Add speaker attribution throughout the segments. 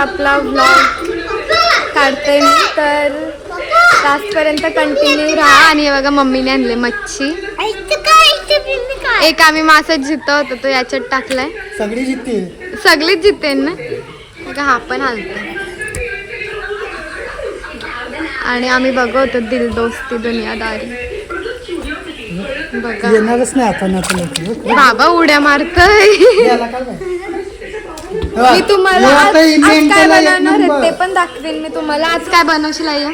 Speaker 1: आपला व्लॉग काढते मी तर लास्टपर्यंत कंटिन्यू राहा. आणि हे बघा मम्मीने आणले मच्छी. एक आम्ही मासा जितो होतो तो याच्यात टाकलाय.
Speaker 2: सगळी जितते.
Speaker 1: सगळीच जिते ना? बघा हा पण हलतो आणि आम्ही बघतो दिल दोस्ती दुनियादारी. बघा.
Speaker 2: येणारच नाही आता ना तुला
Speaker 1: बाबा उड्या मारतय? मी तुम्हाला आज काय बनवणार आहे. ते पण दाखवेन मी तुम्हाला. आज काय बनवशील आई?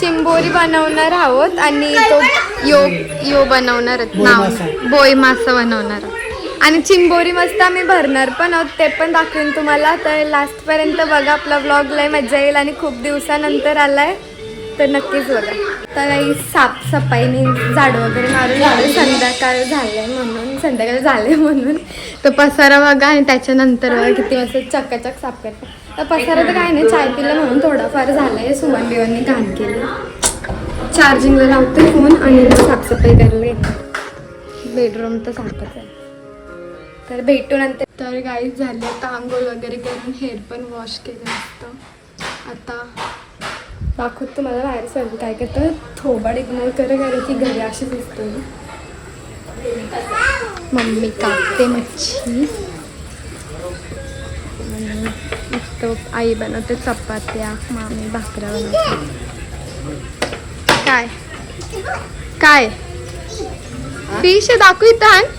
Speaker 1: चिंबोरी बनवणार आहोत आणि तो यो यो बनवणार आहेत. नाव.
Speaker 2: मासा.
Speaker 1: बोई मासा बनवणार आहोत. आणि चिंबोरी मस्त आम्ही भरणार पण आहोत ते पण दाखवेन तुम्हाला. तर लास्ट पर्यंत बघा आपला व्लॉग लय मजा येईल आणि खूप दिवसानंतर आलाय. तर नक्कीच बघा. तर काही साफसफाईने झाड वगैरे मारून झालं संध्याकाळ झालंय म्हणून संध्याकाळ झाले म्हणून. तर पसारा बघा आणि त्याच्यानंतर बघा किती वाजता चकाचक साफ करतात तर पसारा तर काय नाही चाय पिलं म्हणून थोडाफार झालंय. सुमन बिवांनी घाण केली. चार्जिंगला लावते फोन आणि साफसफाई करायला येते. बेडरूम तर साफच आहे. तर भेटू नंतर. तर गाईच झाली आता आंघोळ वगैरे करून हेअर पण वॉश केलं असतं. आता दाखवत तुम्हाला बाहेर सर्व काय करतं? थोबाड इग्नोर कर कारण की घरी अशी दिसतो मम्मी कापते मच्छी. आणि आई बनवते चपात्या मामी भाकऱ्या बनवते. काय? काय? फिश दाखव इथं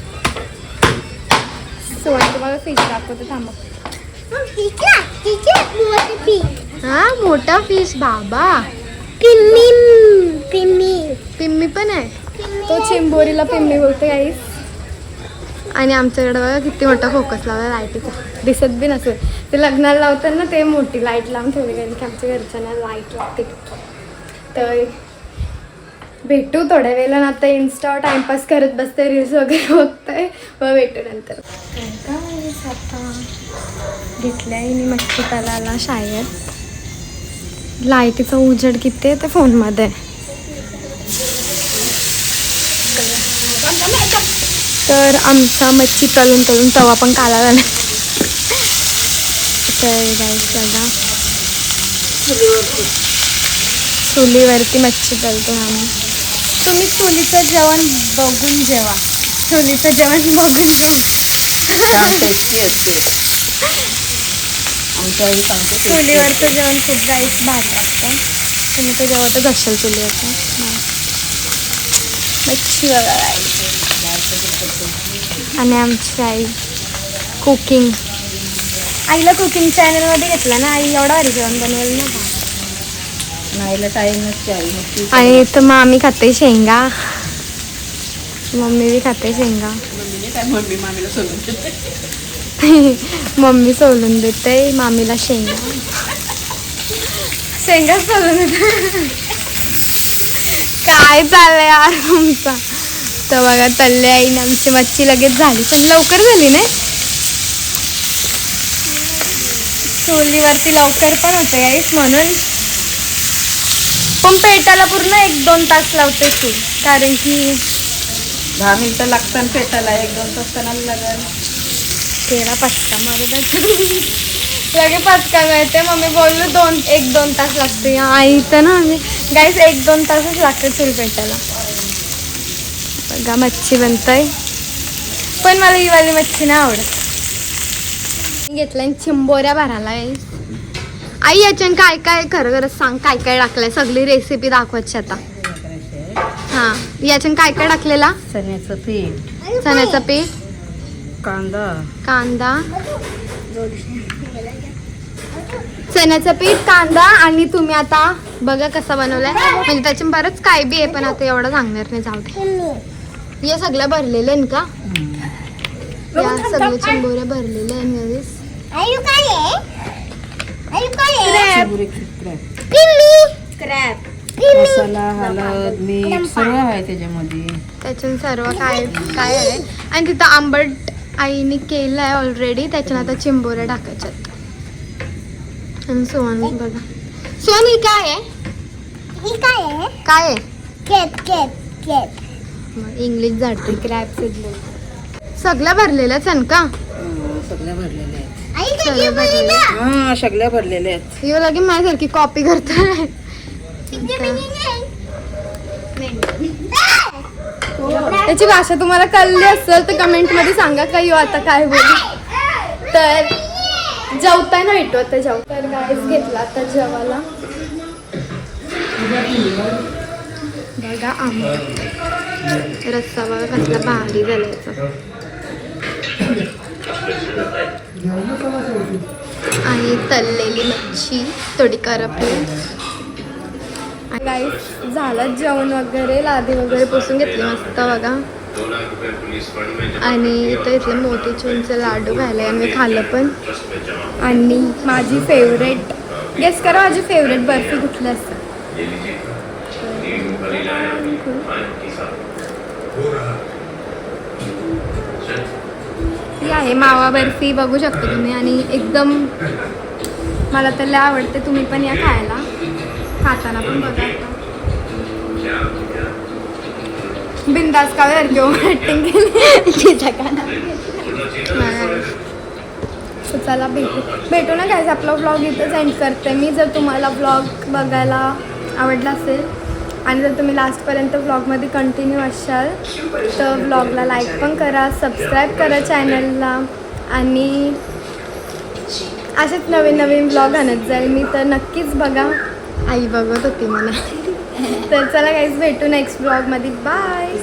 Speaker 1: सोड तुम्हाला फिश दाखवते थांबा. हा मोठा फिश बाबा. पिम्मी पण आहे. तो चिंबोरीला पिम्मी बोलते गाईस आणि आमच्याकडे बघा किती मोठा फोकस लावला लाईटीचा दिसत बी नसेल. ते लग्नाला लावताना ते मोठी लाइट लावून ठेवली कारण की आमच्या घरच्यांना लाइट लागते तर भेटू थोड्या वेळेला ना आता इन्स्टा टाइमपास करत बसते रील्स वगैरे बघते मग भेटू नंतर. काय काय आता घेतल्या मी मच्छी तलाला शाळेत. लाईटीचा उजेड किती आहे ते फोनमध्ये. आहे. तर आमचा मच्छी तळून तळून तवा पण काला झाला तर गाईस बघा. चुलीवरती मच्छी तळतो आम्ही. तुम्ही चुलीचं जेवण बघून जेवा. चुलीचं जेवण बघून जेवा. चुलीवरचं जेवण खूप गाईस भात लागतं. तुम्ही तर जेवतच असाल चुलीवरचं. हा. मच्छी बघा. आणि आमची आई कुकिंग आईला कुकिंग चॅनलमध्ये घेतलं ना आई एवढा भारी जेवण बनवेल ना.
Speaker 3: टाईमच आई मग
Speaker 1: आणि मामी खाते शेंगा. मम्मी बी खाते शेंगा.
Speaker 3: मम्मीने काय मम्मी मामीला सोडून.
Speaker 1: मम्मी सोलून देते मामीला शेंगा. शेंगा सोलून देते. काय चाललंय यार तुमचा तर बघा तल्ले आईने आमची मच्छी लगेच झाली. पण लवकर झाली नाही? चुलीवरती लवकर पण होते गाईस म्हणून पण पेटाला पूर्ण एक दोन तास लावते चूल कारण की
Speaker 3: दहा मिनिटं लागतात पेटायला एक दोन तास त्यांना लागेल.
Speaker 1: तेरा पचका मारू लगे पचका मिळते मम्मी बोललो दोन एक दोन तास लागते आई तर ना म्हणजे गाईस एक दोन तासच लागते चूल पेटायला. बघा मच्छी बनतय. पण मला ही वाली मच्छी नाही आवडत. घेतल्या चिंबोऱ्या भरायला. आई याच्यान काय काय खरं खरं सांग काय काय टाकलंय? सगळी रेसिपी दाखवायची आता हा याच्यान काय काय टाकलेला?
Speaker 3: चण्याचं पीठ.
Speaker 1: चण्याचं पीठ.
Speaker 3: कांदा.
Speaker 1: कांदा. चण्याचं पीठ कांदा आणि तुम्ही आता बघा कसा बनवलाय. म्हणजे त्याच्या बरंच काय बी आहे पण आता एवढं सांगणार नाही जाऊ दे. या सगळ्या भरलेल्या आहेत का? या सगळ्या चिंबोऱ्या भरलेल्या आहेत गाईस.
Speaker 3: चिबुरी क्रॅप मसाला हळद मीठ सर्व आहे त्याच्यामध्ये.
Speaker 1: त्याच्यात सर्व काय काय आहे. आणि तिथं आंबट आईने केलं आहे ऑलरेडी त्याच्यात आता चिंबोऱ्या टाकायच्यात. आणि सोन बघा. सोन ही काय आहे? काय आहे? मग इंग्लिश जाते क्रॅप सगळ्या भरलेल्याच आहेत का?
Speaker 3: हं, सगळ्या भरलेल्या आहेत. हा सगळ्या भरलेल्या आहेत.
Speaker 1: यो लगे माझ्यासारखी कॉपी करताय. त्याची भाषा तुम्हाला कळली असेल तर कमेंटमध्ये सांगा काही हो, आता काय बोल. तर जेवताय ना भेटू आता जेव. तर गाईस घेतला आता जेवायला. बघा आंबट रस्सा बघा कसला भारी झाला आणि तळलेली मच्छी थोडी करपली गाईस झालं जेवण वगैरे लादी वगैरे पुसून घेतली मस्त बघा. आणि इथं इथले मोतीचूरचे लाडू खायले आणि मी खाल्लं पण. आणि माझी फेवरेट गेस करा माझी फेवरेट बर्फी कुठली असते? ती आहे मावा बर्फी बघू शकता तुम्ही. आणि एकदम मला तर आवडते तुम्ही पण या खायला. खाताना पण बघा बिंदास का वेळ घेऊ? ऍक्टिंग केली. चला भेटू. भेटू ना काय आपला व्लॉग इथं सेंड करते. मी जर तुम्हाला व्लॉग बघायला आवडला असेल आणि जर तुम्ही लास्टपर्यंत व्लॉगमध्ये कंटिन्यू असाल तर व्लॉगला लाईक पण करा सबस्क्राईब करा चॅनलला आणि असेच नवीन नवीन ब्लॉग आणत जाईल. मी तर नक्कीच बघा. आई बघत होती मला. तर चला काहीच भेटू नेक्स्ट ब्लॉगमध्ये बाय